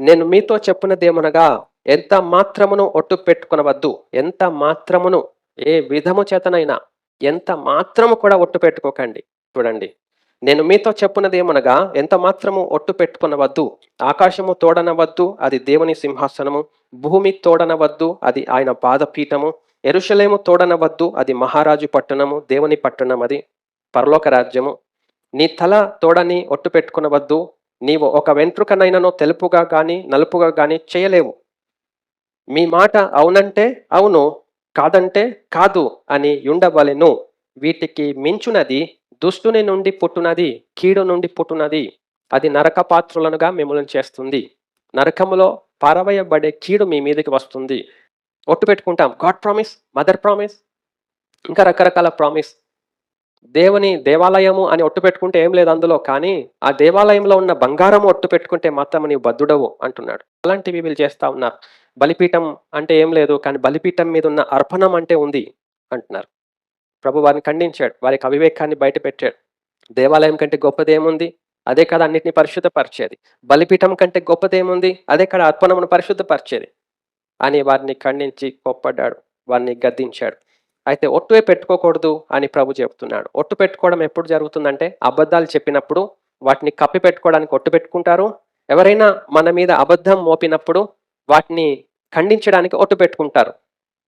నేను మీతో చెప్పున్నదేమనగా ఎంత మాత్రమును ఒట్టు పెట్టుకునవద్దు ఎంత మాత్రమును ఏ విధము చేతనైనా ఎంత మాత్రము కూడా ఒట్టు పెట్టుకోకండి. చూడండి నేను మీతో చెప్పున్నదేమనగా ఎంత మాత్రము ఒట్టు పెట్టుకునవద్దు ఆకాశము తోడనవద్దు అది దేవుని సింహాసనము భూమి తోడనవద్దు అది ఆయన పాదపీఠము ఎరుషలేము తోడనవద్దు అది మహారాజు పట్టణము దేవుని పట్టణం అది పరలోక రాజ్యము. నీ తల తోడని ఒట్టు పెట్టుకునవద్దు నీవు ఒక వెంట్రుకనైనను తెలుపుగా కానీ నలుపుగా కానీ చేయలేవు. మీ మాట అవునంటే అవును కాదంటే కాదు అని ఉండవలెను వీటికి మించునది దుష్టుని నుండి పుట్టునది కీడు నుండి పుట్టునది. అది నరక పాత్రులనుగా మిమ్మల్ని చేస్తుంది. నరకములో పారవేయబడే కీడు మీ మీదకి వస్తుంది. ఒట్టు పెట్టుకుంటాం. గాడ్ ప్రామిస్ మదర్ ప్రామిస్ ఇంకా రకరకాల ప్రామిస్. దేవుని దేవాలయము అని ఒట్టు పెట్టుకుంటే ఏం లేదు అందులో కానీ ఆ దేవాలయంలో ఉన్న బంగారం ఒట్టు పెట్టుకుంటే మాత్రం నీవు బద్దుడవు అంటున్నాడు. అలాంటివి వీళ్ళు చేస్తా ఉన్నారు. బలిపీఠం అంటే ఏం లేదు కానీ బలిపీఠం మీద ఉన్న అర్పణం అంటే ఉంది అంటున్నారు. ప్రభు వారిని ఖండించాడు వారికి అవివేకాన్ని బయట పెట్టాడు. దేవాలయం కంటే గొప్పది ఏముంది? అదే కదా అన్నింటినీ పరిశుద్ధపరిచేది. బలిపీఠం కంటే గొప్పది ఏముంది? అదే కదా అర్పణమును పరిశుద్ధపరిచేది. అని వారిని ఖండించి కోప్పడ్డాడు వారిని గద్దించాడు. అయితే ఒట్టువే పెట్టుకోకూడదు అని ప్రభు చెప్తున్నాడు. ఒట్టు పెట్టుకోవడం ఎప్పుడు జరుగుతుందంటే అబద్ధాలు చెప్పినప్పుడు వాటిని కప్పి పెట్టుకోవడానికి ఒట్టు పెట్టుకుంటారు. ఎవరైనా మన మీద అబద్ధం మోపినప్పుడు వాటిని ఖండించడానికి ఒట్టు పెట్టుకుంటారు.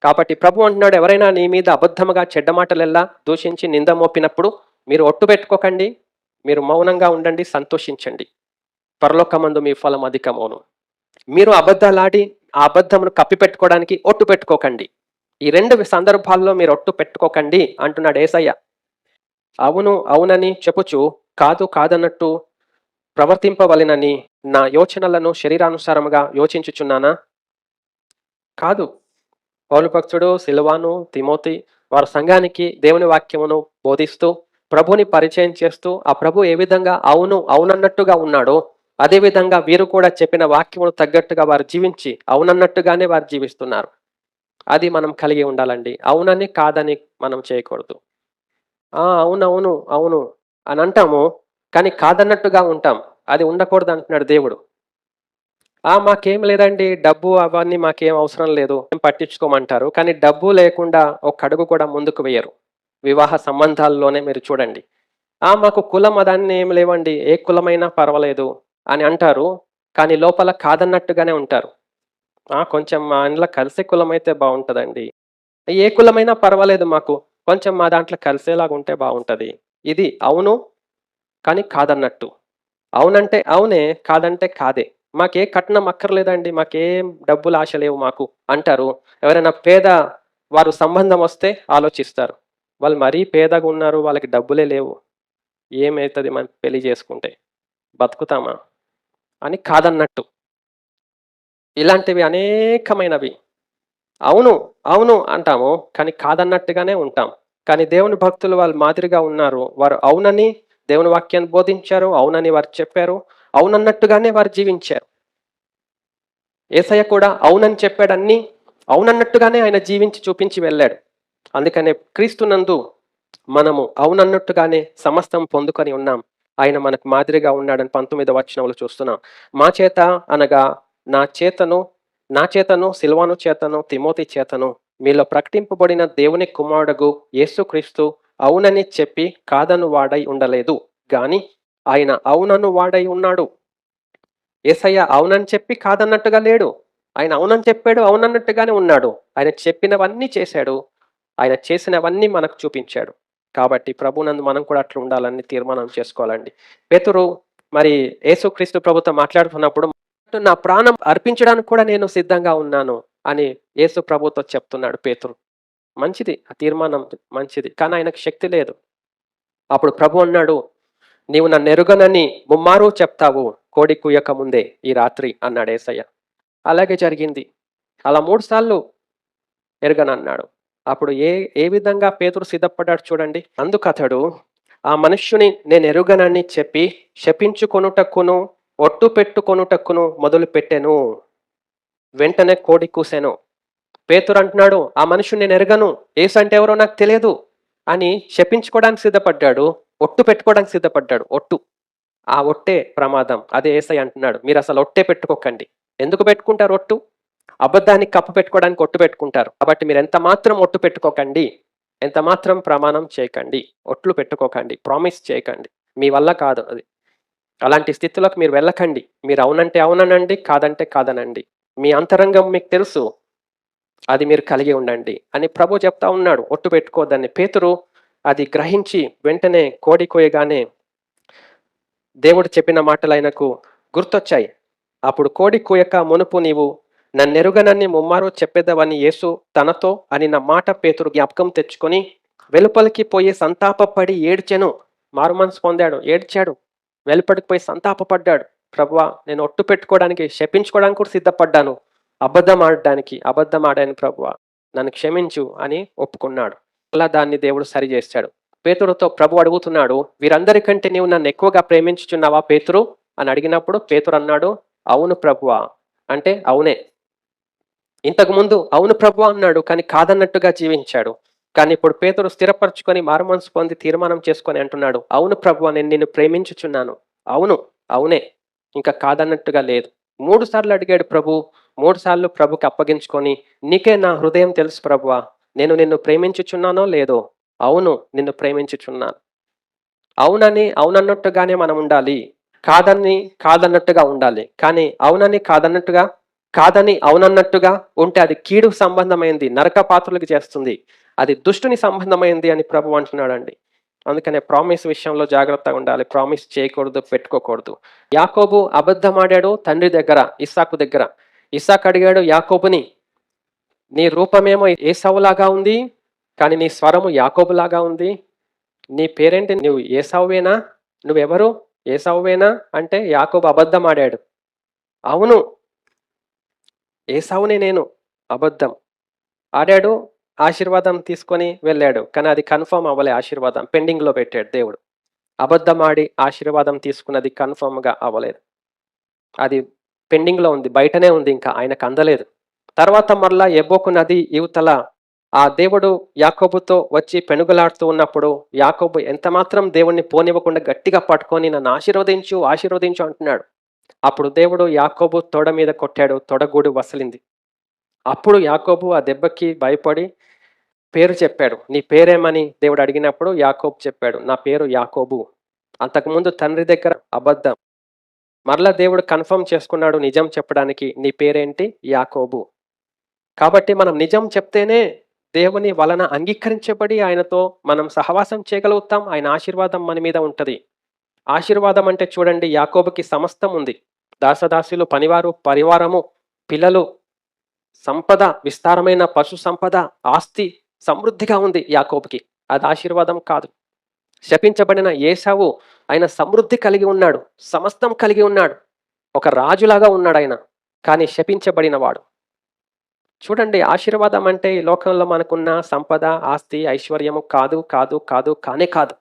కాబట్టి ప్రభు అంటున్నాడు ఎవరైనా నీ మీద అబద్ధముగా చెడ్డ మాటలెల్లా దూషించి నింద మోపినప్పుడు మీరు ఒట్టు పెట్టుకోకండి మీరు మౌనంగా ఉండండి సంతోషించండి. పరలోకమందు మీ ఫలం అధికమవును. మీరు అబద్ధాలాడి ఆ అబద్ధమును కప్పి పెట్టుకోవడానికి ఒట్టు పెట్టుకోకండి. ఈ రెండు సందర్భాల్లో మీరు ఒట్టు పెట్టుకోకండి అంటున్నాడు ఏసయ్య. అవును అవునని చెప్పుచు కాదు కాదన్నట్టు ప్రవర్తింపవలెనని నా యోచనలను శరీరానుసారముగా యోచించుచున్నానా? కాదు. పౌలుభక్తుడు సిల్వాను తిమోతి వారి సంఘానికి దేవుని వాక్యమును బోధిస్తూ ప్రభుని పరిచయం చేస్తూ ఆ ప్రభు ఏ విధంగా అవును అవునన్నట్టుగా ఉన్నాడో అదేవిధంగా వీరు కూడా చెప్పిన వాక్యమును తగ్గట్టుగా వారు జీవించి అవునన్నట్టుగానే వారు జీవిస్తున్నారు. అది మనం కలిగి ఉండాలండి. అవునని కాదని మనం చేయకూడదు. అవునవును అవును అని అంటాము కానీ కాదన్నట్టుగా ఉంటాం. అది ఉండకూడదు అంటున్నాడు దేవుడు. ఆ మాకేం లేదండి డబ్బు అవన్నీ మాకేం అవసరం లేదు పట్టించుకోమంటారు కానీ డబ్బు లేకుండా ఒక అడుగు కూడా ముందుకు వేయరు. వివాహ సంబంధాల్లోనే మీరు చూడండి. ఆ మాకు కులం అదాన్ని ఏం లేవండి ఏ కులమైనా పర్వాలేదు అని అంటారు కానీ లోపల కాదన్నట్టుగానే ఉంటారు. కొంచెం మా ఇంట్లో కలిసే కులం అయితే బాగుంటుందండి ఏ కులమైనా పర్వాలేదు మాకు. కొంచెం మా దాంట్లో కలిసేలాగా ఉంటే బాగుంటుంది ఇది అవును కానీ కాదన్నట్టు. అవునంటే అవునే కాదంటే కాదే. మాకే కట్నం అక్కర్లేదండి మాకేం డబ్బులు ఆశ లేవు మాకు అంటారు. ఎవరైనా పేద వారు సంబంధం వస్తే ఆలోచిస్తారు. వాళ్ళు మరీ పేదగా ఉన్నారు వాళ్ళకి డబ్బులే లేవు. ఏమవుతుంది మనం పెళ్ళి చేసుకుంటే? బతుకుతామా? అని కాదన్నట్టు. ఇలాంటివి అనేకమైనవి. అవును అవును అంటాము కానీ కాదన్నట్టుగానే ఉంటాం. కానీ దేవుని భక్తులు వాళ్ళు మాదిరిగా ఉన్నారు. వారు అవునని దేవుని వాక్యాన్ని బోధించారు అవునని వారు చెప్పారు అవునన్నట్టుగానే వారు జీవించారు. ఏసయ్య కూడా అవునని చెప్పాడు అన్ని అవునన్నట్టుగానే ఆయన జీవించి చూపించి వెళ్ళాడు. అందుకనే క్రీస్తునందు మనము అవునన్నట్టుగానే సమస్తం పొందుకొని ఉన్నాం. ఆయన మనకు మాదిరిగా ఉన్నాడని పంతొమ్మిది వచనంలో చూస్తున్నాం. మా చేత అనగా నా చేతను నా చేతను సిల్వాను చేతను తిమోతి చేతను మీలో ప్రకటింపబడిన దేవుని కుమారుడుగు యేసుక్రీస్తు అవునని చెప్పి కాదను వాడై ఉండలేదు. గాని ఆయన అవునను వాడై ఉన్నాడు. ఏసయ్య అవునని చెప్పి కాదన్నట్టుగా లేడు. ఆయన అవునని చెప్పాడు అవునన్నట్టుగానే ఉన్నాడు. ఆయన చెప్పినవన్నీ చేశాడు. ఆయన చేసినవన్నీ మనకు చూపించాడు. కాబట్టి ప్రభునందు మనం కూడా అట్లా ఉండాలని తీర్మానం చేసుకోవాలండి. పేతురు మరి యేసుక్రీస్తు ప్రభుత్వం మాట్లాడుతున్నప్పుడు నా ప్రాణం అర్పించడానికి కూడా నేను సిద్ధంగా ఉన్నాను అని యేసు ప్రభుతో చెప్తున్నాడు పేతురు. మంచిది ఆ తీర్మానం మంచిది కానీ ఆయనకు శక్తి లేదు. అప్పుడు ప్రభు అన్నాడు నీవు నన్ను ఎరుగనని ముమ్మారు చెప్తావు కోడి కుయ్యక ముందే ఈ రాత్రి అన్నాడు ఏసయ్య. అలాగే జరిగింది. అలా మూడు సార్లు ఎరగనన్నాడు. అప్పుడు ఏ ఏ విధంగా పేతురు సిద్ధపడ్డాడు చూడండి. అందుకు అతడు ఆ మనుష్యుని నేను ఎరుగనని చెప్పి శపించుకొనుటకును ఒట్టు పెట్టుకొనుటక్కును మొదలు పెట్టాను వెంటనే కోడి కూసాను. పేతురు అంటున్నాడు ఆ మనిషి నేను ఎరగను ఏసు అంటే ఎవరో నాకు తెలియదు. అని శపించుకోవడానికి సిద్ధపడ్డాడు ఒట్టు పెట్టుకోవడానికి సిద్ధపడ్డాడు ఒట్టు. ఆ ఒట్టే ప్రమాదం. అదే ఏసై అంటున్నాడు మీరు అసలు ఒట్టే పెట్టుకోకండి. ఎందుకు పెట్టుకుంటారు ఒట్టు? అబద్ధానికి కప్పు పెట్టుకోవడానికి ఒట్టు పెట్టుకుంటారు. కాబట్టి మీరు ఎంత మాత్రం ఒట్టు పెట్టుకోకండి ఎంత మాత్రం ప్రమాణం చేయకండి. ఒట్లు పెట్టుకోకండి. ప్రామిస్ చేయకండి. మీ వల్ల కాదు అది. అలాంటి స్థితిలోకి మీరు వెళ్ళకండి. మీరు అవునంటే అవుననండి కాదంటే కాదనండి. మీ అంతరంగం మీకు తెలుసు. అది మీరు కలిగి ఉండండి అని ప్రభు చెప్తా ఉన్నాడు. ఒట్టు పెట్టుకోదని పేతురు అది గ్రహించి వెంటనే కోడి కోయగానే దేవుడు చెప్పిన మాటలు ఆయనకు గుర్తొచ్చాయి. అప్పుడు కోడి కోయక మునుపు నీవు నన్నెరుగనని ముమ్మారు చెప్పేదవని యేసు తనతో అని నా మాట పేతురు జ్ఞాపకం తెచ్చుకొని వెలుపలికి పోయి సంతాపపడి ఏడ్చెను. మారు మనసు పొందాడు. ఏడ్చాడు. వెలుపలికి పోయి సంతాపపడ్డాడు. ప్రభువా నేను ఒట్టు పెట్టుకోవడానికి శపించుకోవడానికి కూడా సిద్ధపడ్డాను. అబద్ధం ఆడడానికి అబద్ధం ఆడాను ప్రభువా. నన్ను క్షమించు అని ఒప్పుకున్నాడు. అలా దాన్ని దేవుడు సరి చేశాడు. పేతురుతో ప్రభు అడుగుతున్నాడు వీరందరికంటే నీవు నన్ను ఎక్కువగా ప్రేమించుచున్నావా పేతురు? అని అడిగినప్పుడు పేతురు అన్నాడు అవును ప్రభువా. అంటే అవునే. ఇంతకుముందు అవును ప్రభు అన్నాడు కానీ కాదన్నట్టుగా జీవించాడు. కానీ ఇప్పుడు పేతురు స్థిరపరచుకొని మారుమనసు పొంది తీర్మానం చేసుకొని అంటున్నాడు అవును ప్రభు నేను నిన్ను ప్రేమించుచున్నాను. అవును అవునే ఇంకా కాదన్నట్టుగా లేదు. మూడు సార్లు అడిగాడు ప్రభు మూడు సార్లు ప్రభుకి అప్పగించుకొని నీకే నా హృదయం తెలుసు ప్రభువా నేను నిన్ను ప్రేమించుచున్నానో లేదో? అవును నిన్ను ప్రేమించుచున్నాను. అవునని అవునన్నట్టుగానే మనం ఉండాలి. కాదని కాదన్నట్టుగా ఉండాలి. కానీ అవునని కాదన్నట్టుగా? కాదని అవునన్నట్టుగా? ఉంటే అది కీడు సంబంధమైంది నరక పాత్రలకు చేస్తుంది. అది దుష్టుని సంబంధమైంది అని ప్రభు అంటున్నాడండి. అందుకనే ప్రామిస్ విషయంలో జాగ్రత్తగా ఉండాలి. ప్రామిస్ చేయకూడదు పెట్టుకోకూడదు. యాకోబు అబద్ధమాడాడు తండ్రి దగ్గర ఇస్సాకు దగ్గర. ఇస్సాకు అడిగాడు యాకోబుని నీ రూపమేమో ఏసావులాగా ఉంది కానీ నీ స్వరము యాకోబులాగా ఉంది. నీ పేరేంటి? నువ్వు ఏసావువేనా? నువ్వెవరు? ఏసావువేనా? అంటే యాకోబు అబద్ధం ఆడాడు అవును ఏసావునే నేను అబద్ధం. ఆడాడు ఆశీర్వాదం తీసుకొని వెళ్ళాడు. కానీ అది కన్ఫర్మ్ అవ్వలే ఆశీర్వాదం. పెండింగ్లో పెట్టాడు దేవుడు. అబద్ధమాడి ఆశీర్వాదం తీసుకున్నది కన్ఫర్మ్గా అవ్వలేదు. అది పెండింగ్లో ఉంది. బయటనే ఉంది ఇంకా. ఆయనకు అందలేదు. తర్వాత మరలా ఎబ్బోకు నది యువతల ఆ దేవుడు యాకోబుతో వచ్చి పెనుగులాడుతూ ఉన్నప్పుడు యాకోబు ఎంత మాత్రం దేవుణ్ణి పోనివ్వకుండా గట్టిగా పట్టుకొని నన్ను ఆశీర్వదించు ఆశీర్వదించు అంటున్నాడు. అప్పుడు దేవుడు యాకోబు తొడ మీద కొట్టాడు. తొడగూడు వసలింది. అప్పుడు యాకోబు ఆ దెబ్బకి భయపడి పేరు చెప్పాడు. నీ పేరేమని? దేవుడు అడిగినప్పుడు యాకోబు చెప్పాడు. నా పేరు యాకోబు. అంతకుముందు తండ్రి దగ్గర అబద్ధం. మరలా దేవుడు కన్ఫర్మ్ చేసుకున్నాడు నిజం చెప్పడానికి. నీ పేరేంటి? యాకోబు. కాబట్టి మనం నిజం చెప్తేనే దేవుని వలన అంగీకరించబడి ఆయనతో మనం సహవాసం చేయగలుగుతాం. ఆయన ఆశీర్వాదం మన మీద ఉంటుంది. ఆశీర్వాదం అంటే చూడండి యాకోబుకి సమస్తం ఉంది. దాసదాసులు పనివారు పరివారము పిల్లలు సంపద విస్తారమైన పశు సంపద ఆస్తి సమృద్ధిగా ఉంది యాకోబుకి. అది ఆశీర్వాదం కాదు. శపించబడిన ఏసావు ఆయన సమృద్ధి కలిగి ఉన్నాడు సమస్తం కలిగి ఉన్నాడు. ఒక రాజులాగా ఉన్నాడు ఆయన కానీ శపించబడిన వాడు. చూడండి ఆశీర్వాదం అంటే ఈ లోకంలో మనకున్న సంపద ఆస్తి ఐశ్వర్యము కాదు కాదు కాదు కానే కాదు.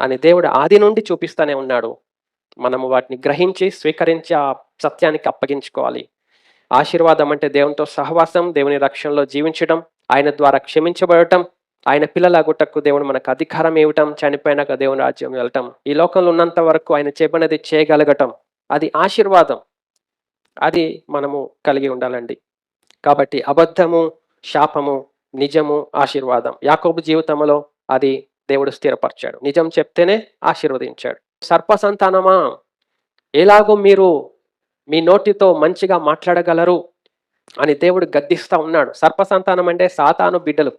అని దేవుడు ఆది నుండి చూపిస్తూనే ఉన్నాడు. మనము వాటిని గ్రహించి స్వీకరించి ఆ సత్యానికి అప్పగించుకోవాలి. ఆశీర్వాదం అంటే దేవునితో సహవాసం దేవుని రక్షణలో జీవించడం ఆయన ద్వారా క్షమించబడటం ఆయన పిల్లలాగుటకు దేవుడు మనకు అధికారం ఇవ్వటం చనిపోయినాక దేవుని రాజ్యం వెళ్ళటం ఈ లోకంలో ఉన్నంత వరకు ఆయన చెప్పినది చేయగలగటం. అది ఆశీర్వాదం. అది మనము కలిగి ఉండాలండి. కాబట్టి అబద్ధము శాపము నిజము ఆశీర్వాదం. యాకోబు జీవితంలో అది దేవుడు స్థిరపరిచాడు. నిజం చెప్తేనే ఆశీర్వదించాడు. సర్ప సంతానమా ఎలాగో మీరు మీ నోటితో మంచిగా మాట్లాడగలరు అని దేవుడు గద్దిస్తా ఉన్నాడు. సర్ప సంతానం అంటే సాతాను బిడ్డలు.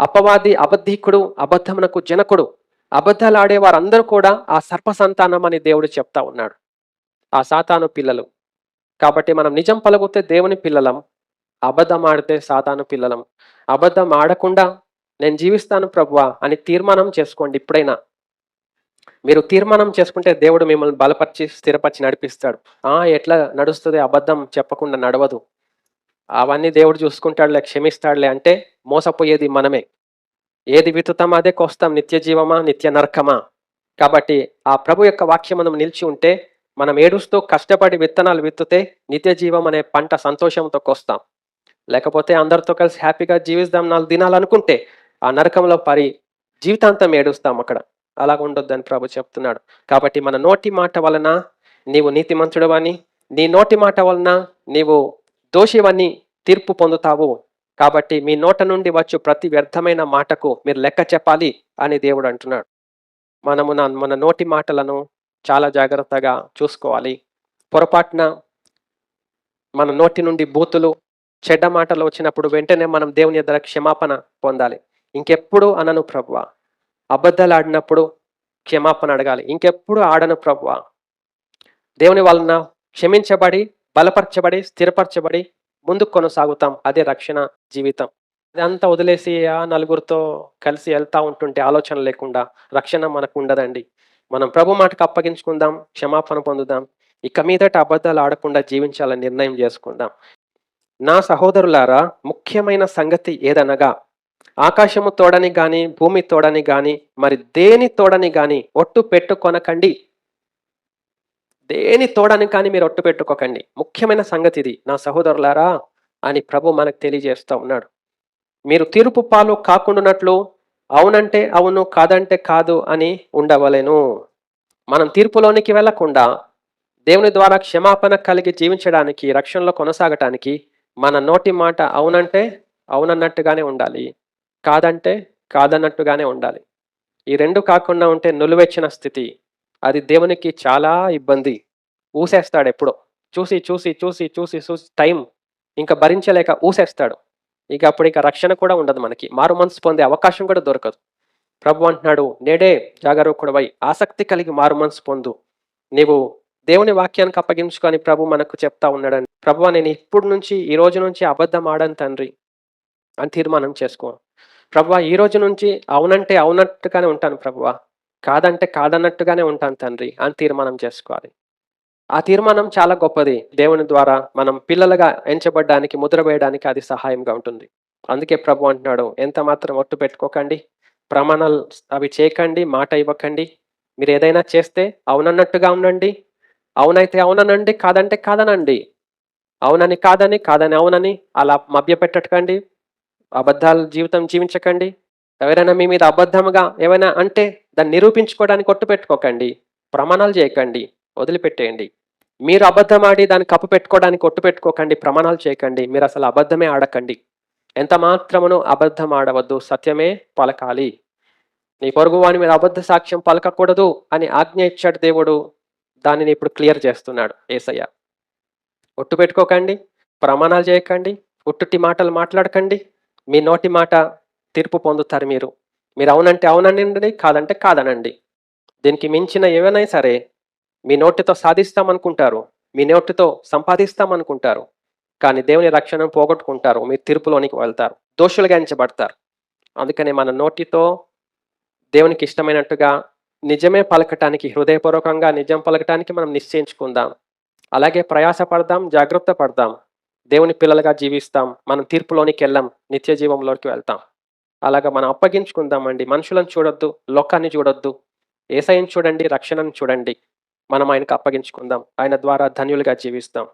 అపవాది అబద్ధికుడు అబద్ధమునకు జనకుడు అబద్ధాలు వారందరూ కూడా ఆ సర్ప సంతానం అని దేవుడు చెప్తా ఉన్నాడు. ఆ సాతాను పిల్లలు. కాబట్టి మనం నిజం పలుకుతే దేవుని పిల్లలం అబద్ధం ఆడితే సాతాను పిల్లలం. అబద్ధం ఆడకుండా నేను జీవిస్తాను ప్రభువా అని తీర్మానం చేసుకోండి ఇప్పుడైనా. మీరు తీర్మానం చేసుకుంటే దేవుడు మిమ్మల్ని బలపరిచి స్థిరపరిచి నడిపిస్తాడు. ఆ ఎట్లా నడుస్తుంది అబద్ధం చెప్పకుండా నడవదు. అవన్నీ దేవుడు చూసుకుంటాడులే క్షమిస్తాడులే అంటే మోసపోయేది మనమే. ఏది విత్తుతాం అదే కోస్తాం నిత్య జీవమా నిత్య నరకమా? కాబట్టి ఆ ప్రభు యొక్క వాక్యం మనం నిలిచి ఉంటే మనం ఏడుస్తూ కష్టపడి విత్తనాలు విత్తుతే నిత్య జీవం అనే పంట సంతోషంతో కోస్తాం. లేకపోతే అందరితో కలిసి హ్యాపీగా జీవిస్తాం నాలుగు దినాలనుకుంటే ఆ నరకంలో పరి జీవితాంతం ఏడుస్తాం అక్కడ. అలాగ ఉండొద్దని ప్రభు చెప్తున్నాడు. కాబట్టి మన నోటి మాట వలన నీవు నీతిమంతుడు అని నీ నోటి మాట వలన నీవు దోషివని తీర్పు పొందుతావు. కాబట్టి మీ నోట నుండి వచ్చు ప్రతి వ్యర్థమైన మాటకు మీరు లెక్క చెప్పాలి అని దేవుడు అంటున్నాడు. మనము మన నోటి మాటలను చాలా జాగ్రత్తగా చూసుకోవాలి. పొరపాటున మన నోటి నుండి బూతులు చెడ్డ మాటలు వచ్చినప్పుడు వెంటనే మనం దేవుని ఎదుర క్షమాపణ పొందాలి. ఇంకెప్పుడు అనను ప్రభువా అబద్ధాలు ఆడినప్పుడు క్షమాపణ అడగాలి. ఇంకెప్పుడు ఆడను ప్రభు దేవుని వలన క్షమించబడి బలపరచబడి స్థిరపరచబడి ముందుకు కొనసాగుతాం. అదే రక్షణ జీవితం. అదంతా వదిలేసి ఆ నలుగురితో కలిసి వెళ్తా ఉంటుంటే ఆలోచన లేకుండా రక్షణ మనకు ఉండదండి. మనం ప్రభు మాటకు అప్పగించుకుందాం క్షమాపణ పొందుదాం. ఇక మీదట అబద్ధాలు ఆడకుండా జీవించాలని నిర్ణయం చేసుకుందాం. నా సహోదరులారా ముఖ్యమైన సంగతి ఏదనగా ఆకాశము తోడని గాని భూమి తోడని గాని మరి దేని తోడని గాని ఒట్టు పెట్టుకొనకండి. దేని తోడని కానీ మీరు ఒట్టు పెట్టుకోకండి. ముఖ్యమైన సంగతి ఇది నా సహోదరులారా అని ప్రభు మనకు తెలియజేస్తూ ఉన్నాడు. మీరు తీర్పు పాలు కాకుండానట్లు అవునంటే అవును కాదంటే కాదు అని ఉండవలెను. మనం తీర్పులోనికి వెళ్ళకుండా దేవుని ద్వారా క్షమాపణ కలిగి జీవించడానికి రక్షణలో కొనసాగటానికి మన నోటి మాట అవునంటే అవునన్నట్టుగానే ఉండాలి. కాదంటే కాదన్నట్టుగానే ఉండాలి. ఈ రెండు కాకుండా ఉంటే నులువెచ్చిన స్థితి. అది దేవునికి చాలా ఇబ్బంది. ఊసేస్తాడు ఎప్పుడో. చూసి చూసి చూసి చూసి చూసి టైం ఇంకా భరించలేక ఊసేస్తాడు. ఇక అప్పుడు ఇంకా రక్షణ కూడా ఉండదు మనకి. మారు మనసు పొందే అవకాశం కూడా దొరకదు. ప్రభు అంటున్నాడు నేడే జాగరూకుడవై ఆసక్తి కలిగి మారు మనసు పొందు. నీవు దేవుని వాక్యానికి అప్పగించుకొని ప్రభు మనకు చెప్తా ఉన్నాడని. ప్రభు నేను ఇప్పుడు నుంచి ఈ రోజు నుంచి అబద్ధం ఆడను తండ్రి అని తీర్మానం చేసుకో. ప్రభు ఈ రోజు నుంచి అవునంటే అవునట్టుగానే ఉంటాను ప్రభువా కాదంటే కాదన్నట్టుగానే ఉంటాను తండ్రి అని తీర్మానం చేసుకోవాలి. ఆ తీర్మానం చాలా గొప్పది. దేవుని ద్వారా మనం పిల్లలుగా ఎంచబడ్డానికి ముద్ర వేయడానికి అది సహాయంగా ఉంటుంది. అందుకే ప్రభు అంటున్నాడు ఎంత మాత్రం ఒట్టు పెట్టుకోకండి ప్రమాణాలు అవి చేయకండి మాట ఇవ్వకండి. మీరు ఏదైనా చేస్తే అవునన్నట్టుగా ఉండండి. అవునైతే అవుననండి కాదంటే కాదనండి. అవునని కాదని కాదని అవునని అలా మభ్య పెట్టకండి అబద్ధాలు జీవితం జీవించకండి. ఎవరైనా మీ మీద అబద్ధముగా ఏమైనా అంటే దాన్ని నిరూపించుకోవడానికి కొట్టు పెట్టుకోకండి ప్రమాణాలు చేయకండి. వదిలిపెట్టేయండి. మీరు అబద్ధం ఆడి దాన్ని కప్పు పెట్టుకోవడానికి కొట్టు పెట్టుకోకండి ప్రమాణాలు చేయకండి. మీరు అసలు అబద్ధమే ఆడకండి. ఎంత మాత్రమును అబద్ధం ఆడవద్దు. సత్యమే పలకాలి. నీ పొరుగు వాని మీద అబద్ధ సాక్ష్యం పలకకూడదు అని ఆజ్ఞ ఇచ్చాడు దేవుడు. దానిని ఇప్పుడు క్లియర్ చేస్తున్నాడు ఏసయ్య. ఒట్టు పెట్టుకోకండి. ప్రమాణాలు చేయకండి. ఉట్టుటి మాటలు మాట్లాడకండి. మీ నోటి మాట తీర్పు పొందుతారు మీరు. మీరు అవునంటే అవునండి కాదంటే కాదనండి. దీనికి మించిన ఏవైనా సరే మీ నోటితో సాధిస్తామనుకుంటారు మీ నోటితో సంపాదిస్తామనుకుంటారు కానీ దేవుని రక్షణను పోగొట్టుకుంటారు మీరు తీర్పులోనికి వెళ్తారు దోషులుగా ఎంచబడతారు. అందుకని మన నోటితో దేవునికి ఇష్టమైనట్టుగా నిజమే పలకటానికి హృదయపూర్వకంగా నిజం పలకటానికి మనం నిశ్చయించుకుందాం. అలాగే ప్రయాస పడదాం జాగ్రత్త పడదాం. దేవుని పిల్లలుగా జీవిస్తాం. మనం తీర్పులోనికి వెళ్ళాం. నిత్య జీవంలోకి వెళ్తాం. అలాగా మనం అప్పగించుకుందామండి. మనుషులను చూడొద్దు లోకాన్ని చూడొద్దు. ఏసైని చూడండి రక్షణను చూడండి. మనం ఆయనకు అప్పగించుకుందాం. ఆయన ద్వారా ధన్యులుగా జీవిస్తాం.